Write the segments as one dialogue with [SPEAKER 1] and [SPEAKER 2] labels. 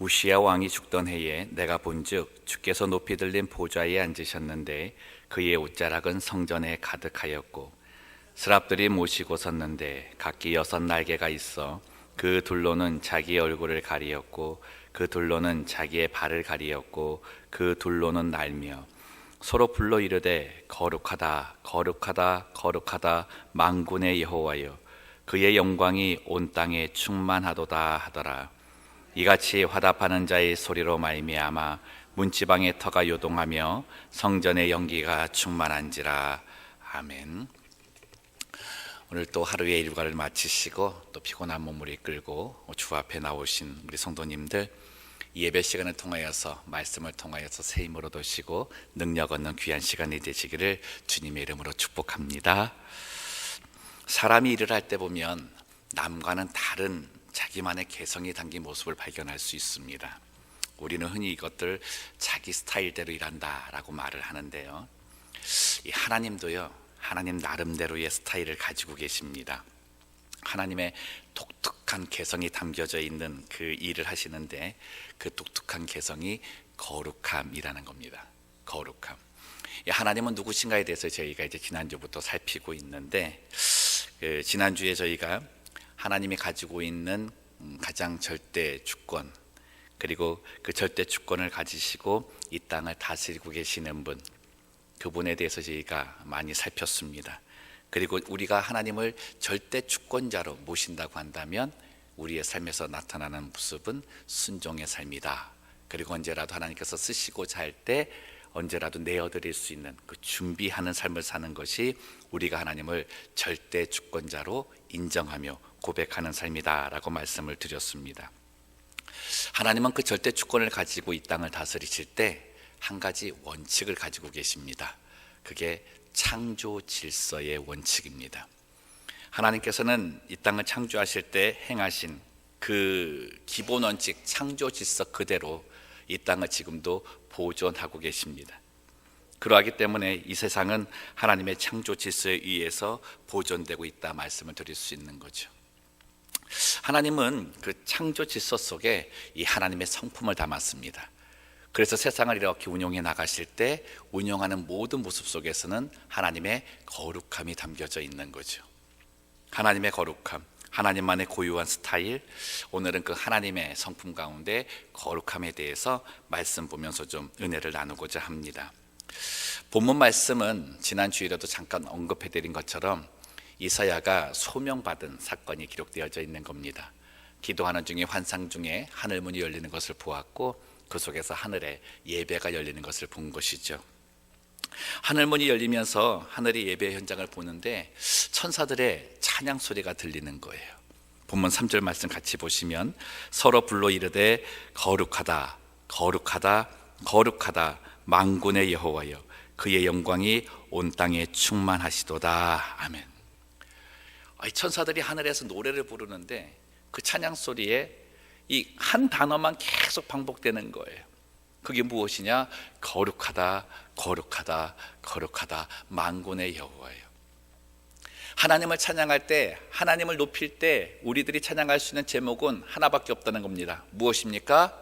[SPEAKER 1] 우시야 왕이 죽던 해에 내가 본즉 주께서 높이 들린 보좌에 앉으셨는데 그의 옷자락은 성전에 가득하였고 스랍들이 모시고 섰는데 각기 여섯 날개가 있어 그 둘로는 자기 얼굴을 가리었고 그 둘로는 자기의 발을 가리었고 그 둘로는 날며 서로 불러 이르되 거룩하다 거룩하다 거룩하다 만군의 여호와여. 그의 영광이 온 땅에 충만하도다 하더라 이같이 화답하는 자의 소리로 말미암아 문지방의 터가 요동하며 성전의 연기가 충만한지라 아멘. 오늘 또 하루의 일과를 마치시고 또 피곤한 몸을 이끌고 주 앞에 나오신 우리 성도님들 이 예배 시간을 통하여서 말씀을 통하여서 새 힘을 얻으시고 능력 얻는 귀한 시간이 되시기를 주님의 이름으로 축복합니다. 사람이 일을 할 때 보면 남과는 다른 자기만의 개성이 담긴 모습을 발견할 수 있습니다. 우리는 흔히 이것들 자기 스타일대로 일한다라고 말을 하는데요. 이 하나님도요. 하나님 나름대로의 스타일을 가지고 계십니다. 하나님의 독특한 개성이 담겨져 있는 그 일을 하시는데 그 독특한 개성이 거룩함이라는 겁니다. 거룩함. 이 하나님은 누구신가에 대해서 저희가 이제 지난주부터 살피고 있는데 그 지난주에 저희가 하나님이 가지고 있는 음, 가장 절대 주권 그리고 그 절대 주권을 가지시고 이 땅을 다스리고 계시는 분 그분에 대해서 저희가 많이 살폈습니다. 그리고 우리가 하나님을 절대 주권자로 모신다고 한다면 우리의 삶에서 나타나는 모습은 순종의 삶이다. 그리고 언제라도 하나님께서 쓰시고자 할 때 언제라도 내어드릴 수 있는 그 준비하는 삶을 사는 것이 우리가 하나님을 절대 주권자로 인정하며 고백하는 삶이다라고 말씀을 드렸습니다. 하나님은 그 절대 주권을 가지고 이 땅을 다스리실 때 한 가지 원칙을 가지고 계십니다. 그게 창조 질서의 원칙입니다. 하나님께서는 이 땅을 창조하실 때 행하신 그 기본 원칙 창조 질서 그대로 이 땅을 지금도 보존하고 계십니다. 그러하기 때문에 이 세상은 하나님의 창조 질서에 의해서 보존되고 있다 말씀을 드릴 수 있는 거죠. 하나님은 그 창조 질서 속에 이 하나님의 성품을 담았습니다. 그래서 세상을 이렇게 운영해 나가실 때 운영하는 모든 모습 속에서는 하나님의 거룩함이 담겨져 있는 거죠. 하나님의 거룩함, 하나님만의 고유한 스타일. 오늘은 그 하나님의 성품 가운데 거룩함에 대해서 말씀 보면서 좀 은혜를 나누고자 합니다. 본문 말씀은 지난 주일에도 잠깐 언급해 드린 것처럼 이사야가 소명받은 사건이 기록되어져 있는 겁니다. 기도하는 중에 환상 중에 하늘 문이 열리는 것을 보았고 그 속에서 하늘에 예배가 열리는 것을 본 것이죠. 하늘 문이 열리면서 하늘의 예배 현장을 보는데 천사들의 찬양 소리가 들리는 거예요. 본문 3절 말씀 같이 보시면 서로 불러 이르되 거룩하다 거룩하다 거룩하다 만군의 여호와여 그의 영광이 온 땅에 충만하시도다 아멘. 이 천사들이 하늘에서 노래를 부르는데 그 찬양 소리에 이 한 단어만 계속 반복되는 거예요. 그게 무엇이냐? 거룩하다, 거룩하다, 거룩하다, 만군의 여호와예요. 하나님을 찬양할 때, 하나님을 높일 때, 우리들이 찬양할 수 있는 제목은 하나밖에 없다는 겁니다. 무엇입니까?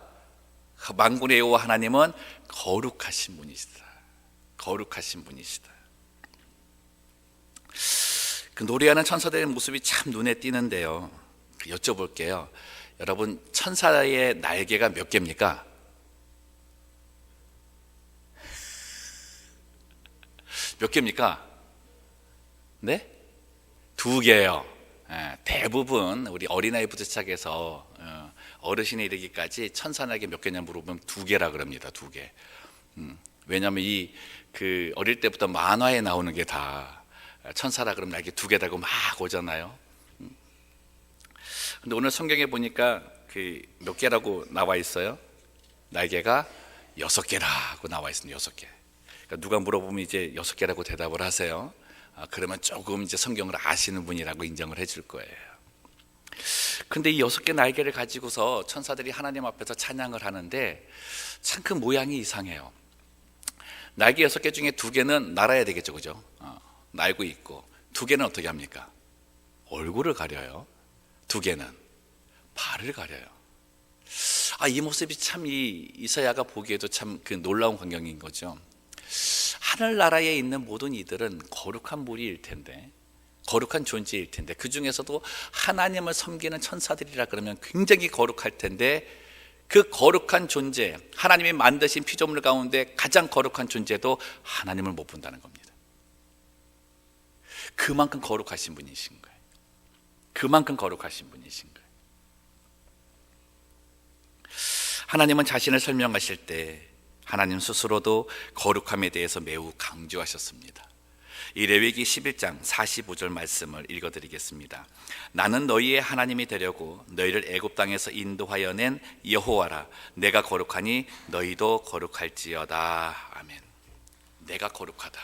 [SPEAKER 1] 만군의 여호와 하나님은 거룩하신 분이시다. 거룩하신 분이시다. 그 노래하는 천사들의 모습이 참 눈에 띄는데요. 여쭤볼게요. 여러분, 천사의 날개가 몇 개입니까? 몇 개입니까? 네? 두 개요. 예, 대부분 우리 어린아이부터 시작해서 어, 어르신에 이르기까지 날개 몇 개냐 물어보면 두 개라 그럽니다. 두 개. 음, 왜냐하면 이 그 어릴 때부터 만화에 나오는 게 다 천사라 그러면 날개 두 개다고 막 오잖아요. 음. 근데 오늘 성경에 보니까 그 몇 개라고 나와 있어요? 날개가 여섯 개라고 나와 있습니다. 여섯 개. 그러니까 누가 물어보면 이제 여섯 개라고 대답을 하세요. 아, 그러면 조금 이제 성경을 아시는 분이라고 인정을 해줄 거예요. 근데 이 여섯 개 날개를 가지고서 천사들이 하나님 앞에서 찬양을 하는데 참 그 모양이 이상해요. 날개 여섯 개 중에 두 개는 날아야 되겠죠, 그죠? 어, 날고 있고 두 개는 어떻게 합니까? 얼굴을 가려요. 두 개는 발을 가려요. 아, 이 모습이 참 이 이사야가 보기에도 참 그 놀라운 광경인 거죠. 하늘나라에 있는 모든 이들은 거룩한 무리일 텐데 거룩한 존재일 텐데 그 중에서도 하나님을 섬기는 천사들이라 그러면 굉장히 거룩할 텐데 그 거룩한 존재 하나님이 만드신 피조물 가운데 가장 거룩한 존재도 하나님을 못 본다는 겁니다. 그만큼 거룩하신 분이신 거예요. 그만큼 거룩하신 분이신 거예요. 하나님은 자신을 설명하실 때 하나님 스스로도 거룩함에 대해서 매우 강조하셨습니다. 이 레위기 11장 45절 말씀을 읽어 드리겠습니다. 나는 너희의 하나님이 되려고 너희를 애굽 땅에서 인도하여 낸 여호와라 내가 거룩하니 너희도 거룩할지어다. 아멘. 내가 거룩하다.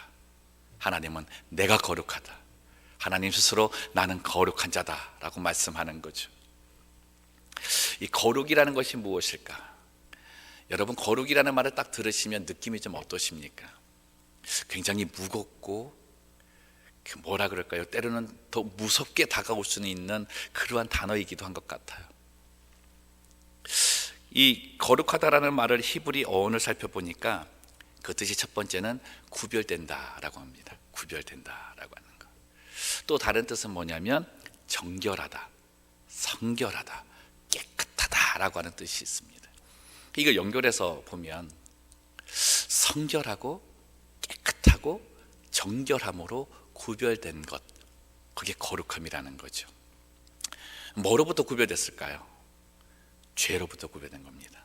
[SPEAKER 1] 하나님은 내가 거룩하다. 하나님 스스로 나는 거룩한 자다라고 말씀하는 거죠. 이 거룩이라는 것이 무엇일까? 여러분 거룩이라는 말을 딱 들으시면 느낌이 좀 어떠십니까? 굉장히 무겁고 그 뭐라 그럴까요? 때로는 더 무섭게 다가올 수는 있는 그러한 단어이기도 한 것 같아요. 이 거룩하다라는 말을 히브리 어원을 살펴보니까 그 뜻이 첫 번째는 구별된다라고 합니다. 구별된다라고 하는 거. 또 다른 뜻은 뭐냐면 정결하다, 성결하다, 깨끗하다라고 하는 뜻이 있습니다. 이걸 연결해서 보면 성결하고 깨끗하고 정결함으로 구별된 것 그게 거룩함이라는 거죠. 뭐로부터 구별됐을까요? 죄로부터 구별된 겁니다.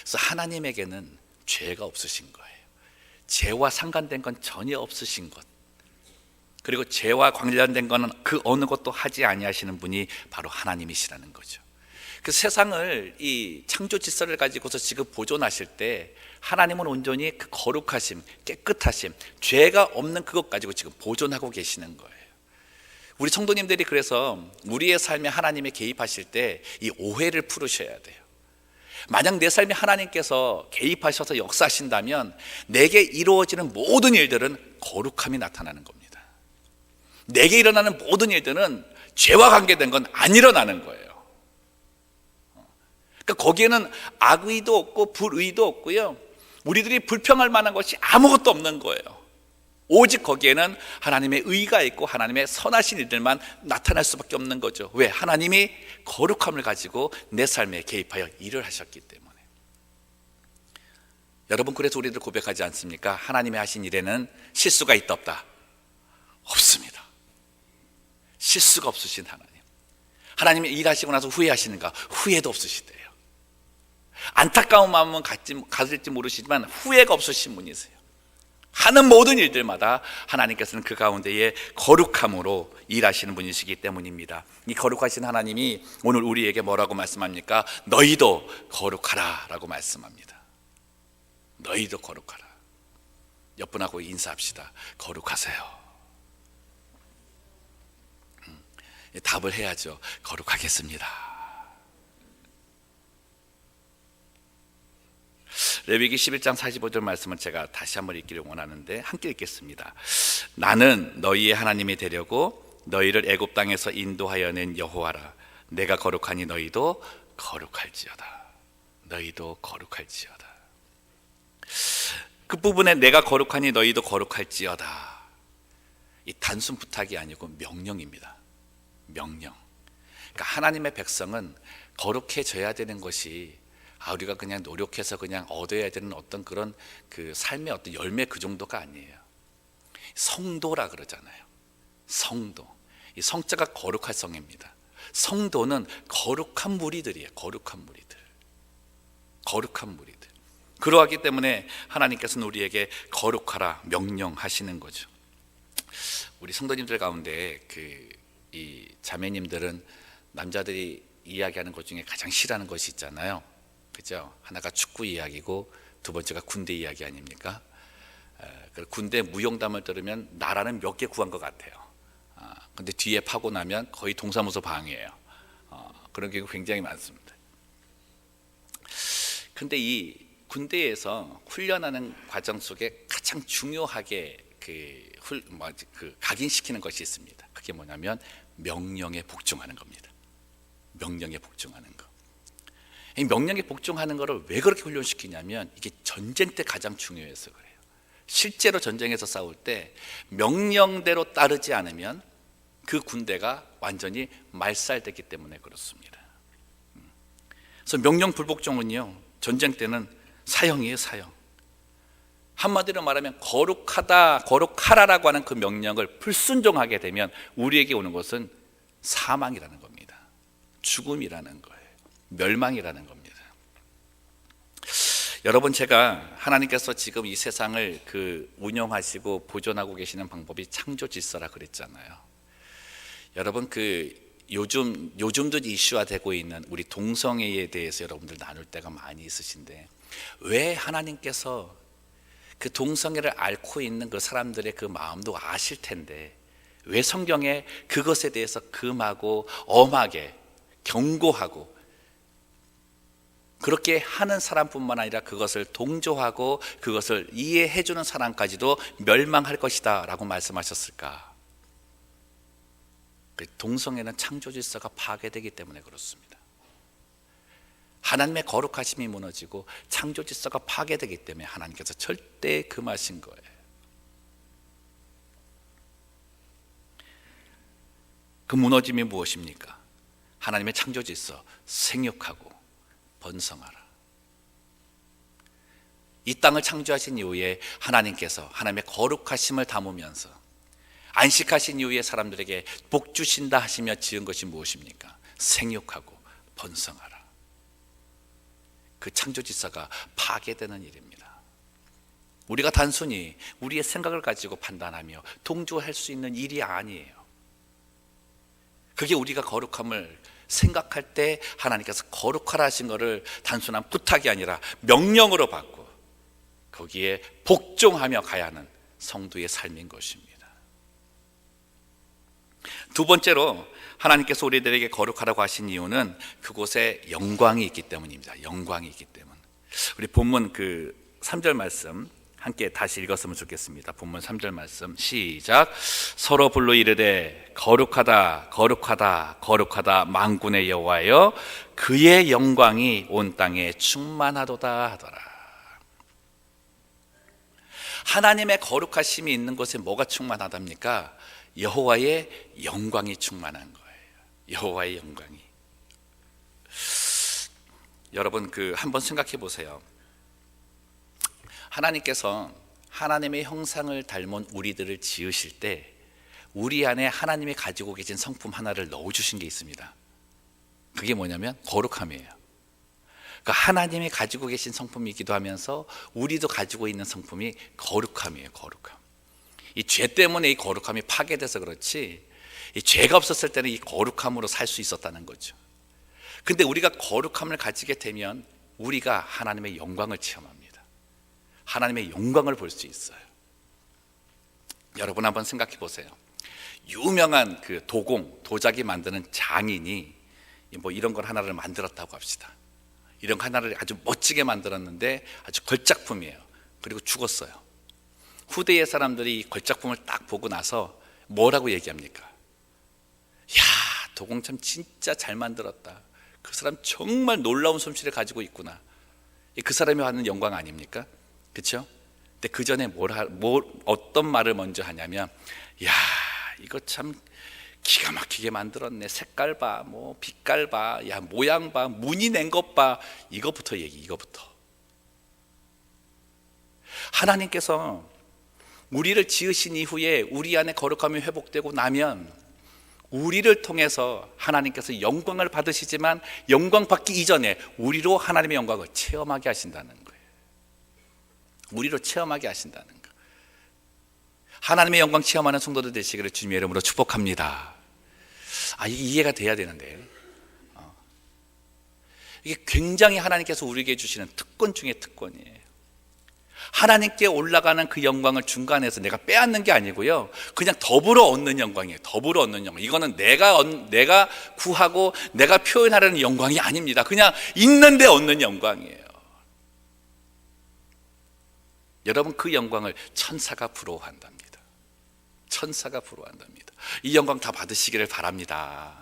[SPEAKER 1] 그래서 하나님에게는 죄가 없으신 거예요. 죄와 상관된 건 전혀 없으신 것. 그리고 죄와 관련된 거는 그 어느 것도 하지 아니하시는 분이 바로 하나님이시라는 거죠. 그 세상을 이 창조 질서를 가지고서 지금 보존하실 때 하나님은 온전히 그 거룩하심, 깨끗하심, 죄가 없는 그것 가지고 지금 보존하고 계시는 거예요. 우리 성도님들이 그래서 우리의 삶에 하나님이 개입하실 때 이 오해를 풀으셔야 돼요. 만약 내 삶에 하나님께서 개입하셔서 역사하신다면 내게 이루어지는 모든 일들은 거룩함이 나타나는 겁니다. 내게 일어나는 모든 일들은 죄와 관계된 건 안 일어나는 거예요. 그러니까 거기에는 악의도 없고 불의도 없고요. 우리들이 불평할 만한 것이 아무것도 없는 거예요. 오직 거기에는 하나님의 의가 있고 하나님의 선하신 일들만 나타날 수밖에 없는 거죠. 왜? 하나님이 거룩함을 가지고 내 삶에 개입하여 일을 하셨기 때문에. 여러분 그래서 우리들 고백하지 않습니까? 하나님의 하신 일에는 실수가 있다 없다? 없습니다. 실수가 없으신 하나님. 하나님이 일하시고 나서 후회하시는가? 후회도 없으시대요. 안타까운 마음은 갖지, 가질지 모르시지만 후회가 없으신 분이세요. 하는 모든 일들마다 하나님께서는 그 가운데에 거룩함으로 일하시는 분이시기 때문입니다. 이 거룩하신 하나님이 오늘 우리에게 뭐라고 말씀합니까? 너희도 거룩하라 라고 말씀합니다. 너희도 거룩하라. 옆분하고 인사합시다. 거룩하세요. 음, 답을 해야죠. 거룩하겠습니다. 레위기 11장 45절 말씀은 제가 다시 한번 읽기를 원하는데 함께 읽겠습니다. 나는 너희의 하나님이 되려고 너희를 애굽 땅에서 인도하여 낸 여호와라. 내가 거룩하니 너희도 거룩할지어다. 너희도 거룩할지어다. 그 부분에 내가 거룩하니 너희도 거룩할지어다. 이 단순 부탁이 아니고 명령입니다. 명령. 그러니까 하나님의 백성은 거룩해져야 되는 것이 아 우리가 그냥 노력해서 그냥 얻어야 되는 어떤 그런 그 삶의 어떤 열매 그 정도가 아니에요. 성도라 그러잖아요. 성도. 이 성자가 거룩할 성입니다. 성도는 거룩한 무리들이에요. 거룩한 무리들. 거룩한 무리들. 그러하기 때문에 하나님께서는 우리에게 거룩하라 명령하시는 거죠. 우리 성도님들 가운데 그 이 자매님들은 남자들이 이야기하는 것 중에 가장 싫어하는 것이 있잖아요. 그죠? 하나가 축구 이야기고 두 번째가 군대 이야기 아닙니까? 군대 무용담을 들으면 나라는 몇 개 구한 것 같아요. 아, 근데 뒤에 파고 나면 거의 동사무소 방이에요. 어, 그런 경우 굉장히 많습니다. 근데 이 군대에서 훈련하는 과정 속에 가장 중요하게 그, 훌, 뭐, 그 각인시키는 것이 있습니다. 그게 뭐냐면 명령에 복종하는 겁니다. 명령에 복종하는 것. 이 명령에 복종하는 것을 왜 그렇게 훈련시키냐면 이게 전쟁 때 가장 중요해서 그래요. 실제로 전쟁에서 싸울 때 명령대로 따르지 않으면 그 군대가 완전히 말살됐기 때문에 그렇습니다. 음. 그래서 명령 불복종은요 전쟁 때는 사형이에요 사형. 한마디로 말하면 거룩하다 거룩하라라고 하는 그 명령을 불순종하게 되면 우리에게 오는 것은 사망이라는 겁니다. 죽음이라는 거예요. 멸망이라는 겁니다. 여러분 제가 하나님께서 지금 이 세상을 그 운영하시고 보존하고 계시는 방법이 창조 질서라 그랬잖아요. 여러분 그 요즘 요즘도 이슈화되고 있는 우리 동성애에 대해서 여러분들 나눌 때가 많이 있으신데 왜 하나님께서 그 동성애를 앓고 있는 그 사람들의 그 마음도 아실 텐데 왜 성경에 그것에 대해서 금하고 엄하게 경고하고 그렇게 하는 사람뿐만 아니라 그것을 동조하고 그것을 이해해 주는 사람까지도 멸망할 것이다라고 말씀하셨을까? 그 동성애는 창조 질서가 파괴되기 때문에 그렇습니다. 하나님의 거룩하심이 무너지고 창조 질서가 파괴되기 때문에 하나님께서 절대 금하신 거예요. 그 무너짐이 무엇입니까? 하나님의 창조 질서 생육하고 번성하라. 이 땅을 창조하신 이후에 하나님께서 하나님의 거룩하심을 담으면서 안식하신 이후에 사람들에게 복 주신다 하시며 지은 것이 무엇입니까? 생육하고 번성하라. 그 창조 질서가 파괴되는 일입니다. 우리가 단순히 우리의 생각을 가지고 판단하며 동조할 수 있는 일이 아니에요. 그게 우리가 거룩함을 생각할 때 하나님께서 거룩하라 하신 것을 단순한 부탁이 아니라 명령으로 받고 거기에 복종하며 가야 하는 성도의 삶인 것입니다. 두 번째로 하나님께서 우리들에게 거룩하라고 하신 이유는 그곳에 영광이 있기 때문입니다. 영광이 있기 때문. 우리 본문 그 3절 말씀 함께 다시 읽었으면 좋겠습니다. 본문 3절 말씀 시작. 서로 불러 이르되 거룩하다 거룩하다 거룩하다 만군의 여호와여 그의 영광이 온 땅에 충만하도다 하더라. 하나님의 거룩하심이 있는 곳에 뭐가 충만하답니까? 여호와의 영광이 충만한 거예요. 여호와의 영광이. 여러분 그 한번 생각해 보세요. 하나님께서 하나님의 형상을 닮은 우리들을 지으실 때 우리 안에 하나님이 가지고 계신 성품 하나를 넣어 주신 게 있습니다. 그게 뭐냐면 거룩함이에요. 그러니까 하나님이 가지고 계신 성품이기도 하면서 우리도 가지고 있는 성품이 거룩함이에요. 거룩함. 이 죄 때문에 이 거룩함이 파괴돼서 그렇지 이 죄가 없었을 때는 이 거룩함으로 살 수 있었다는 거죠. 근데 우리가 거룩함을 가지게 되면 우리가 하나님의 영광을 체험합니다. 하나님의 영광을 볼 수 있어요. 여러분 한번 생각해 보세요. 유명한 그 도공, 도자기 만드는 장인이 뭐 이런 걸 하나를 만들었다고 합시다. 이런 거 하나를 아주 멋지게 만들었는데 아주 걸작품이에요. 그리고 죽었어요. 후대의 사람들이 이 걸작품을 딱 보고 나서 뭐라고 얘기합니까? 야, 도공 참 진짜 잘 만들었다. 그 사람 정말 놀라운 솜씨를 가지고 있구나. 그 사람이 받는 영광 아닙니까? 그렇죠? 근데 그 전에 뭘, 하, 뭘 어떤 말을 먼저 하냐면, 야 이거 참 기가 막히게 만들었네. 색깔 봐, 뭐 빛깔 봐, 야 모양 봐, 무늬 낸 것 봐. 이거부터 얘기, 이거부터. 하나님께서 우리를 지으신 이후에 우리 안에 거룩함이 회복되고 나면 우리를 통해서 하나님께서 영광을 받으시지만 영광 받기 이전에 우리로 하나님의 영광을 체험하게 하신다는. 우리로 체험하게 하신다는 것. 하나님의 영광 체험하는 성도들 되시기를 주님의 이름으로 축복합니다. 아, 이해가 돼야 되는데. 어. 이게 굉장히 하나님께서 우리에게 주시는 특권 중에 특권이에요. 하나님께 올라가는 그 영광을 중간에서 내가 빼앗는 게 아니고요. 그냥 더불어 얻는 영광이에요. 더불어 얻는 영광. 이거는 내가, 내가 구하고 내가 표현하려는 영광이 아닙니다. 그냥 있는데 얻는 영광이에요. 여러분 그 영광을 천사가 부러워한답니다. 천사가 부러워한답니다. 이 영광 다 받으시기를 바랍니다.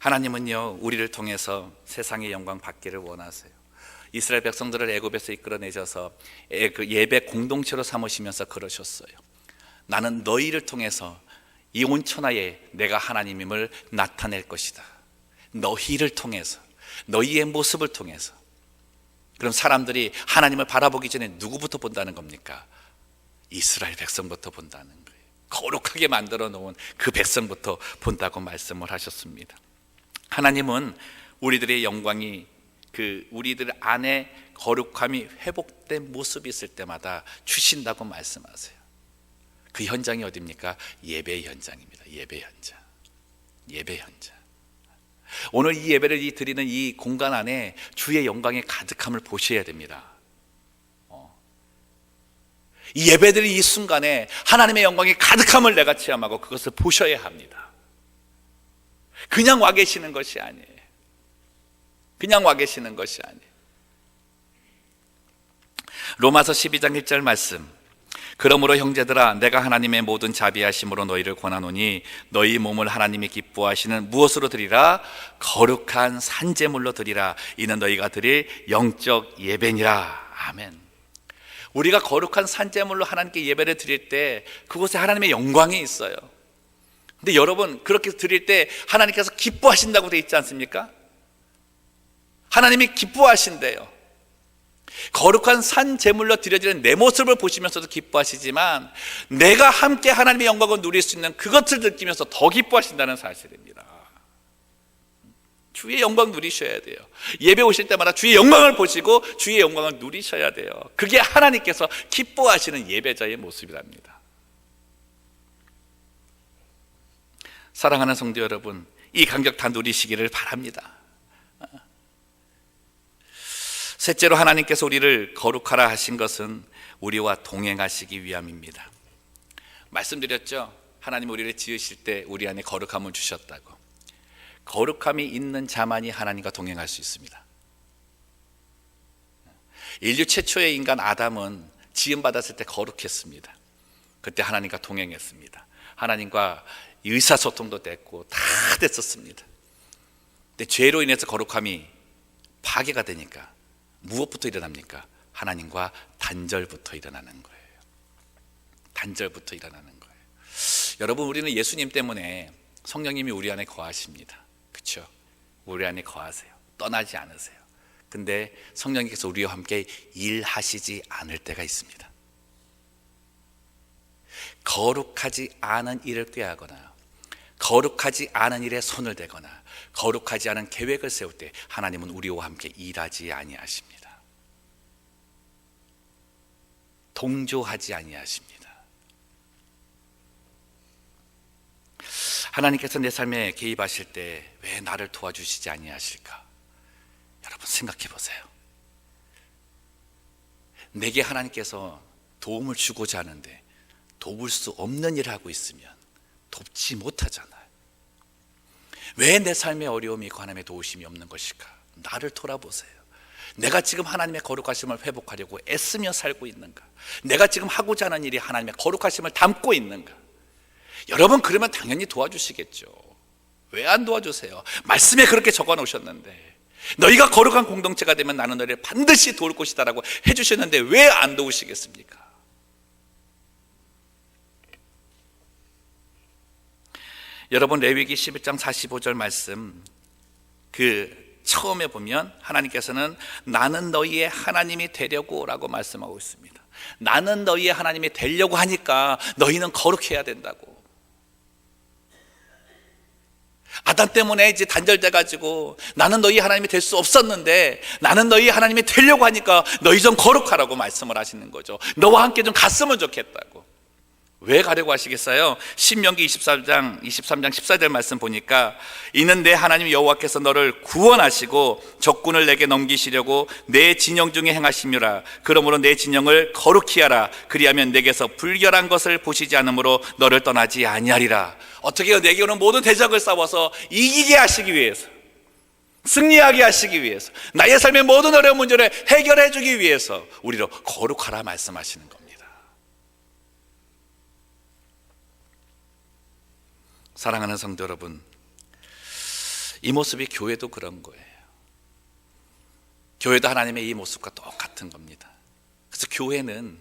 [SPEAKER 1] 하나님은요 우리를 통해서 세상의 영광 받기를 원하세요. 이스라엘 백성들을 애굽에서 이끌어내셔서 애- 그 예배 공동체로 삼으시면서 그러셨어요. 나는 너희를 통해서 이 온 천하에 내가 하나님임을 나타낼 것이다. 너희를 통해서 너희의 모습을 통해서 그럼 사람들이 하나님을 바라보기 전에 누구부터 본다는 겁니까? 이스라엘 백성부터 본다는 거예요. 거룩하게 만들어 놓은 그 백성부터 본다고 말씀을 하셨습니다. 하나님은 우리들의 영광이 그 우리들 안에 거룩함이 회복된 모습이 있을 때마다 주신다고 말씀하세요. 그 현장이 어디입니까? 예배 현장입니다. 예배 현장. 예배 현장. 오늘 이 예배를 이 드리는 이 공간 안에 주의 영광의 가득함을 보셔야 됩니다. 어. 이 예배드린 이 순간에 하나님의 영광의 가득함을 내가 체험하고 그것을 보셔야 합니다. 그냥 와 계시는 것이 아니에요. 그냥 와 계시는 것이 아니에요. 로마서 12장 1절 말씀. 그러므로 형제들아 내가 하나님의 모든 자비하심으로 너희를 권하노니 너희 몸을 하나님이 기뻐하시는 무엇으로 드리라 거룩한 산제물로 드리라 이는 너희가 드릴 영적 예배니라 아멘. 우리가 거룩한 산제물로 하나님께 예배를 드릴 때 그곳에 하나님의 영광이 있어요. 근데 여러분 그렇게 드릴 때 하나님께서 기뻐하신다고 돼 있지 않습니까? 하나님이 기뻐하신대요. 거룩한 산 제물로 드려지는 내 모습을 보시면서도 기뻐하시지만 내가 함께 하나님의 영광을 누릴 수 있는 그것을 느끼면서 더 기뻐하신다는 사실입니다. 주의 영광 누리셔야 돼요. 예배 오실 때마다 주의 영광을 보시고 주의 영광을 누리셔야 돼요. 그게 하나님께서 기뻐하시는 예배자의 모습이랍니다. 사랑하는 성도 여러분, 이 간격 다 누리시기를 바랍니다. 셋째로 하나님께서 우리를 거룩하라 하신 것은 우리와 동행하시기 위함입니다. 말씀드렸죠. 하나님 우리를 지으실 때 우리 안에 거룩함을 주셨다고. 거룩함이 있는 자만이 하나님과 동행할 수 있습니다. 인류 최초의 인간 아담은 지음 받았을 때 거룩했습니다. 그때 하나님과 동행했습니다. 하나님과 의사소통도 됐고 다 됐었습니다. 근데 죄로 인해서 거룩함이 파괴가 되니까 무엇부터 일어납니까? 하나님과 단절부터 일어나는 거예요. 단절부터 일어나는 거예요. 여러분 우리는 예수님 때문에 성령님이 우리 안에 거하십니다. 그렇죠? 우리 안에 거하세요. 떠나지 않으세요. 근데 성령님께서 우리와 함께 일하시지 않을 때가 있습니다. 거룩하지 않은 일을 꾀하거나 거룩하지 않은 일에 손을 대거나 거룩하지 않은 계획을 세울 때 하나님은 우리와 함께 일하지 아니하십니다. 동조하지 아니하십니다. 하나님께서 내 삶에 개입하실 때 왜 나를 도와주시지 아니하실까? 여러분 생각해 보세요. 내게 하나님께서 도움을 주고자 하는데 도울 수 없는 일을 하고 있으면 돕지 못하잖아요. 왜 내 삶에 어려움이 있고 하나님의 도우심이 없는 것일까? 나를 돌아보세요. 내가 지금 하나님의 거룩하심을 회복하려고 애쓰며 살고 있는가? 내가 지금 하고자 하는 일이 하나님의 거룩하심을 담고 있는가? 여러분 그러면 당연히 도와주시겠죠. 왜 안 도와주세요? 말씀에 그렇게 적어 놓으셨는데 너희가 거룩한 공동체가 되면 나는 너희를 반드시 도울 것이다라고 해 주셨는데 왜 안 도우시겠습니까? 여러분 레위기 11장 45절 말씀 그 처음에 보면 하나님께서는 나는 너희의 하나님이 되려고 라고 말씀하고 있습니다. 나는 너희의 하나님이 되려고 하니까 너희는 거룩해야 된다고. 아담 때문에 이제 단절돼 가지고 나는 너희 하나님이 될 수 없었는데 나는 너희 하나님이 되려고 하니까 너희 좀 거룩하라고 말씀을 하시는 거죠. 너와 함께 좀 갔으면 좋겠다고. 왜 가려고 하시겠어요? 신명기 23장 23장 14절 말씀 보니까 이는 내 하나님 여호와께서 너를 구원하시고 적군을 내게 넘기시려고 내 진영 중에 행하심이라. 그러므로 내 진영을 거룩히 하라. 그리하면 내게서 불결한 것을 보시지 않으므로 너를 떠나지 아니하리라. 어떻게 내게 오는 모든 대적을 싸워서 이기게 하시기 위해서 승리하게 하시기 위해서 나의 삶의 모든 어려운 문제를 해결해 주기 위해서 우리로 거룩하라 말씀하시는 겁니다 사랑하는 성도 여러분, 이 모습이 교회도 그런 거예요. 교회도 하나님의 이 모습과 똑같은 겁니다. 그래서 교회는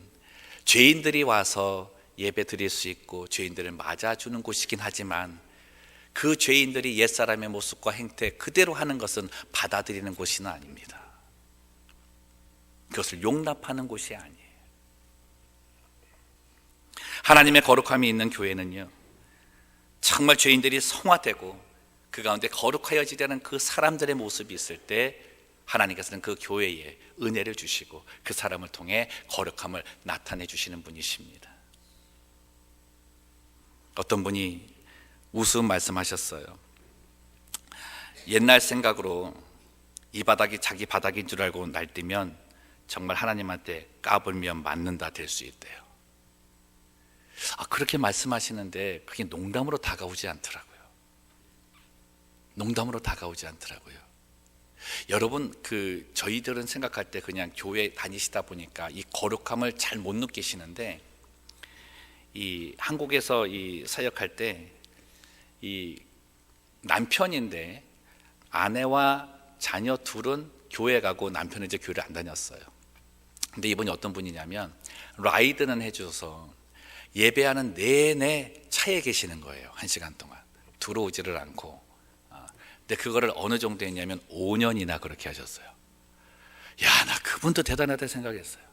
[SPEAKER 1] 죄인들이 와서 예배 드릴 수 있고 죄인들을 맞아주는 곳이긴 하지만 그 죄인들이 옛사람의 모습과 행태 그대로 하는 것은 받아들이는 곳은 아닙니다. 그것을 용납하는 곳이 아니에요. 하나님의 거룩함이 있는 교회는요, 정말 죄인들이 성화되고 그 가운데 거룩하여지려는 그 사람들의 모습이 있을 때 하나님께서는 그 교회에 은혜를 주시고 그 사람을 통해 거룩함을 나타내 주시는 분이십니다. 어떤 분이 우스운 말씀하셨어요. 옛날 생각으로 이 바닥이 자기 바닥인 줄 알고 날뛰면 정말 하나님한테 까불면 맞는다 될 수 있대요. 아, 그렇게 말씀하시는데 그게 농담으로 다가오지 않더라고요. 농담으로 다가오지 않더라고요. 여러분 그 저희들은 생각할 때 그냥 교회 다니시다 보니까 이 거룩함을 잘 못 느끼시는데 이 한국에서 이 사역할 때 이 남편인데 아내와 자녀 둘은 교회 가고 남편은 이제 교회를 안 다녔어요. 근데 이분이 어떤 분이냐면 라이드는 해줘서 예배하는 내내 차에 계시는 거예요. 한 시간 동안 들어오지를 않고. 아, 근데 그거를 어느 정도 했냐면 5년이나 그렇게 하셨어요. 야, 나 그분도 대단하다 생각했어요.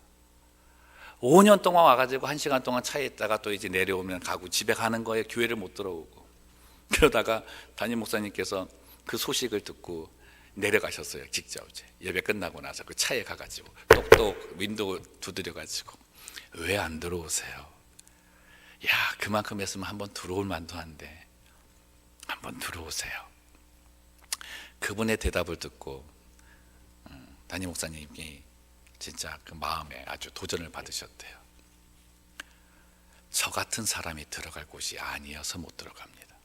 [SPEAKER 1] 5년 동안 와가지고 한 시간 동안 차에 있다가 또 이제 내려오면 가고 집에 가는 거예요. 교회를 못 들어오고. 그러다가 담임 목사님께서 그 소식을 듣고 내려가셨어요. 직접 이제 예배 끝나고 나서 그 차에 가가지고 똑똑 윈도우 두드려가지고 왜 안 들어오세요? 야 그만큼 했으면 한번 들어올 만도 한데 한번 들어오세요. 그분의 대답을 듣고 음, 담임 목사님이 진짜 그 마음에 아주 도전을 받으셨대요. 저 같은 사람이 들어갈 곳이 아니어서 못 들어갑니다.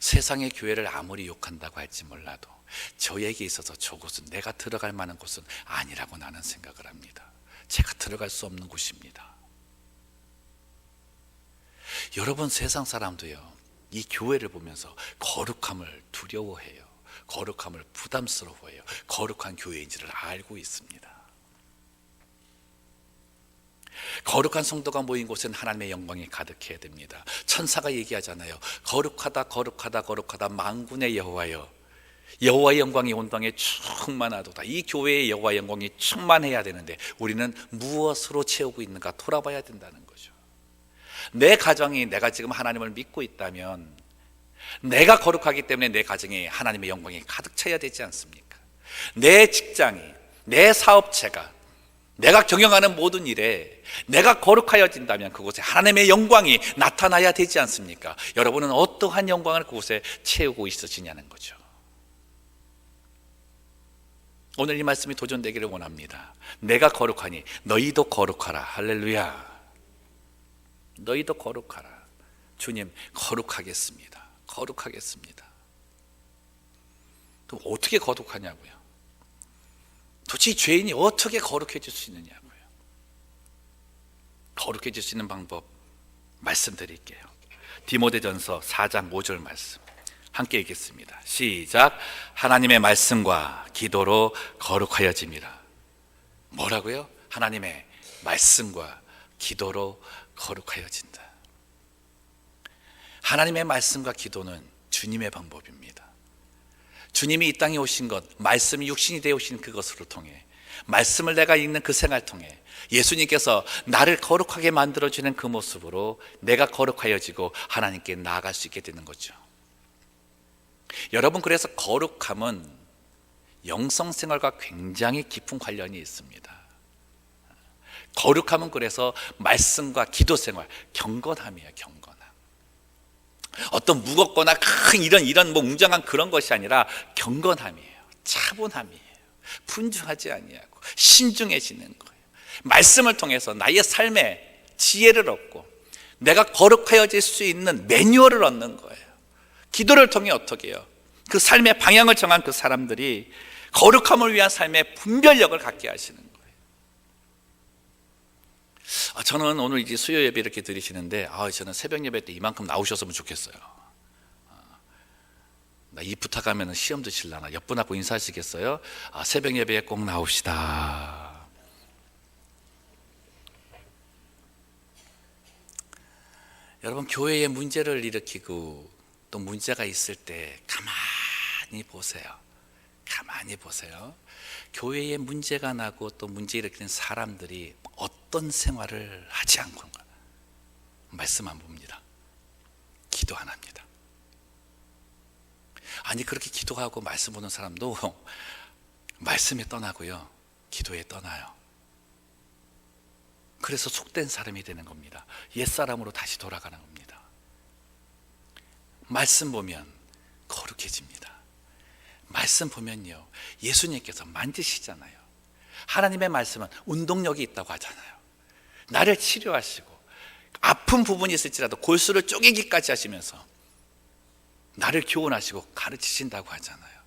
[SPEAKER 1] 세상의 교회를 아무리 욕한다고 할지 몰라도 저에게 있어서 저곳은 내가 들어갈 만한 곳은 아니라고 나는 생각을 합니다. 제가 들어갈 수 없는 곳입니다. 여러분 세상 사람도요. 이 교회를 보면서 거룩함을 두려워해요. 거룩함을 부담스러워해요. 거룩한 교회인지를 알고 있습니다. 거룩한 성도가 모인 곳은 하나님의 영광이 가득해야 됩니다. 천사가 얘기하잖아요. 거룩하다, 거룩하다, 거룩하다, 만군의 여호와여. 여호와의 영광이 온 땅에 충만하도다. 이 교회의 여호와의 영광이 충만해야 되는데 우리는 무엇으로 채우고 있는가 돌아봐야 된다는 거죠. 내 가정이 내가 지금 하나님을 믿고 있다면 내가 거룩하기 때문에 내 가정에 하나님의 영광이 가득 차야 되지 않습니까? 내 직장이, 내 사업체가, 내가 경영하는 모든 일에 내가 거룩하여진다면 그곳에 하나님의 영광이 나타나야 되지 않습니까? 여러분은 어떠한 영광을 그곳에 채우고 있으시냐는 거죠. 오늘 이 말씀이 도전되기를 원합니다. 내가 거룩하니 너희도 거룩하라. 할렐루야. 너희도 거룩하라. 주님, 거룩하겠습니다. 거룩하겠습니다. 그럼 어떻게 거룩하냐고요? 도대체 죄인이 어떻게 거룩해질 수 있느냐고요? 거룩해질 수 있는 방법 말씀드릴게요. 디모데전서 4장 5절 말씀. 함께 읽겠습니다. 시작. 하나님의 말씀과 기도로 거룩하여집니다. 뭐라고요? 하나님의 말씀과 기도로 거룩하여진다. 하나님의 말씀과 기도는 주님의 방법입니다. 주님이 이 땅에 오신 것, 말씀이 육신이 되어 오신 그것으로 통해 말씀을 내가 읽는 그 생활 통해 예수님께서 나를 거룩하게 만들어주는 그 모습으로 내가 거룩하여지고 하나님께 나아갈 수 있게 되는 거죠. 여러분 그래서 거룩함은 영성 생활과 굉장히 깊은 관련이 있습니다. 거룩함은 그래서 말씀과 기도 생활, 경건함이에요, 경건함. 어떤 무겁거나 큰 이런 이런 뭐 웅장한 그런 것이 아니라 경건함이에요. 차분함이에요. 분주하지 아니하고 신중해지는 거예요. 말씀을 통해서 나의 삶에 지혜를 얻고 내가 거룩하여질 수 있는 매뉴얼을 얻는 거예요. 기도를 통해 어떻게 해요? 그 삶의 방향을 정한 그 사람들이 거룩함을 위한 삶의 분별력을 갖게 하시는 거예요. 아, 저는 오늘 이제 수요 예배 이렇게 드리시는데, 아, 저는 새벽 예배 때 이만큼 나오셨으면 좋겠어요. 아, 나이 부탁하면 시험 드실라나 옆분 하고 인사하시겠어요? 아, 새벽 예배에 꼭 나옵시다. 여러분 교회에 문제를 일으키고 또 문제가 있을 때 가만히 보세요. 가만히 보세요. 교회에 문제가 나고 또 문제 일으키는 사람들이 어떤 생활을 하지 않고인가? 말씀 안 봅니다. 기도 안 합니다. 아니 그렇게 기도하고 말씀 보는 사람도 말씀에 떠나고요. 기도에 떠나요. 그래서 속된 사람이 되는 겁니다. 옛사람으로 다시 돌아가는 겁니다. 말씀 보면 거룩해집니다. 말씀 보면요. 예수님께서 만지시잖아요. 하나님의 말씀은 운동력이 있다고 하잖아요. 나를 치료하시고 아픈 부분이 있을지라도 골수를 쪼개기까지 하시면서 나를 교훈하시고 가르치신다고 하잖아요.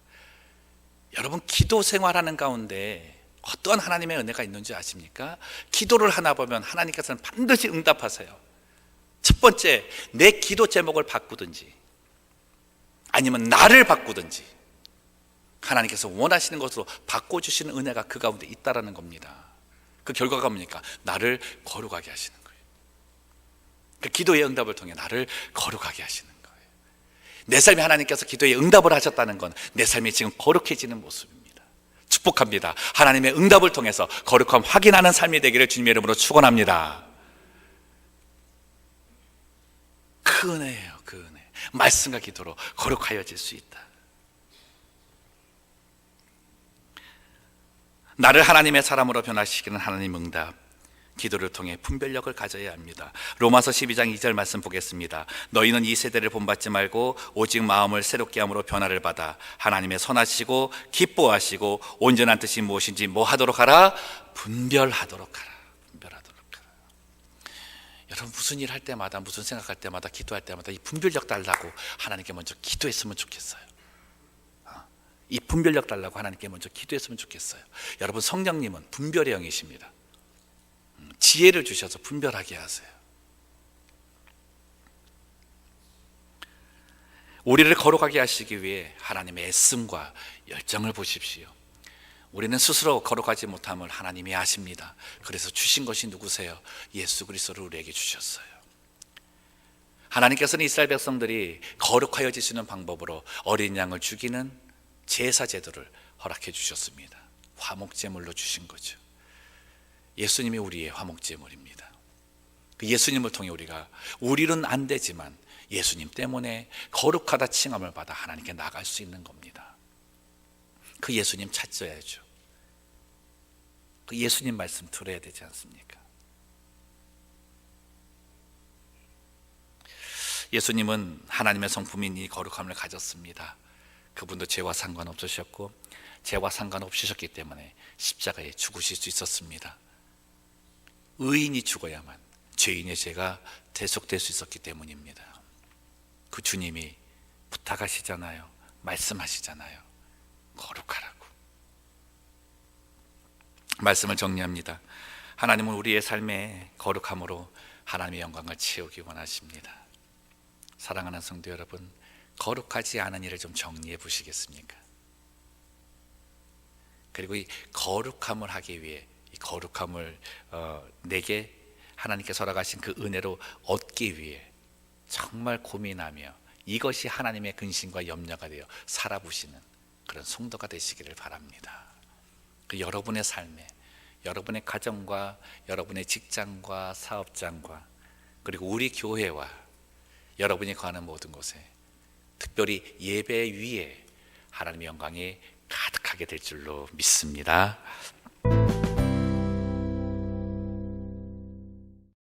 [SPEAKER 1] 여러분 기도 생활하는 가운데 어떠한 하나님의 은혜가 있는지 아십니까? 기도를 하나 보면 하나님께서는 반드시 응답하세요. 첫 번째, 내 기도 제목을 바꾸든지 아니면 나를 바꾸든지 하나님께서 원하시는 것으로 바꿔주시는 은혜가 그 가운데 있다라는 겁니다. 그 결과가 뭡니까? 나를 거룩하게 하시는 거예요. 그 기도의 응답을 통해 나를 거룩하게 하시는 거예요. 내 삶에 하나님께서 기도에 응답을 하셨다는 건 내 삶이 지금 거룩해지는 모습입니다. 축복합니다. 하나님의 응답을 통해서 거룩함 확인하는 삶이 되기를 주님의 이름으로 축원합니다. 그 은혜예요, 그 은혜. 말씀과 기도로 거룩하여질 수 있다. 나를 하나님의 사람으로 변화시키는 하나님 응답. 기도를 통해 분별력을 가져야 합니다. 로마서 12장 2절 말씀 보겠습니다. 너희는 이 세대를 본받지 말고 오직 마음을 새롭게 함으로 변화를 받아 하나님의 선하시고 기뻐하시고 온전한 뜻이 무엇인지 뭐 하도록 하라? 분별하도록 하라. 분별하도록 하라. 여러분 무슨 일 할 때마다 무슨 생각할 때마다 기도할 때마다 이 분별력 달라고 하나님께 먼저 기도했으면 좋겠어요. 어? 이 분별력 달라고 하나님께 먼저 기도했으면 좋겠어요. 여러분 성령님은 분별의 영이십니다. 지혜를 주셔서 분별하게 하세요. 우리를 거룩하게 하시기 위해 하나님의 애씀과 열정을 보십시오. 우리는 스스로 거룩하지 못함을 하나님이 아십니다. 그래서 주신 것이 누구세요? 예수 그리스도를 우리에게 주셨어요. 하나님께서는 이스라엘 백성들이 거룩하여지시는 방법으로 어린 양을 죽이는 제사 제도를 허락해 주셨습니다. 화목 제물로 주신 거죠. 예수님이 우리의 화목 제물입니다. 그 예수님을 통해 우리가 우리는 안 되지만 예수님 때문에 거룩하다 칭함을 받아 하나님께 나갈 수 있는 겁니다. 그 예수님 찾아야죠. 그 예수님 말씀 들어야 되지 않습니까? 예수님은 하나님의 성품인 이 거룩함을 가졌습니다. 그분도 죄와 상관없으셨고 죄와 상관없으셨기 때문에 십자가에 죽으실 수 있었습니다. 의인이 죽어야만 죄인의 죄가 대속될 수 있었기 때문입니다. 그 주님이 부탁하시잖아요. 말씀하시잖아요. 거룩하라고. 말씀을 정리합니다. 하나님은 우리의 삶에 거룩함으로 하나님의 영광을 채우기 원하십니다. 사랑하는 성도 여러분, 거룩하지 않은 일을 좀 정리해 보시겠습니까? 그리고 이 거룩함을 하기 위해 이 거룩함을 어, 내게 하나님께서 허락하신 그 은혜로 얻기 위해 정말 고민하며 이것이 하나님의 근심과 염려가 되어 살아보시는 그런 성도가 되시기를 바랍니다. 그 여러분의 삶에 여러분의 가정과 여러분의 직장과 사업장과 그리고 우리 교회와 여러분이 거하는 모든 곳에 특별히 예배 위에 하나님의 영광이 가득하게 될 줄로 믿습니다.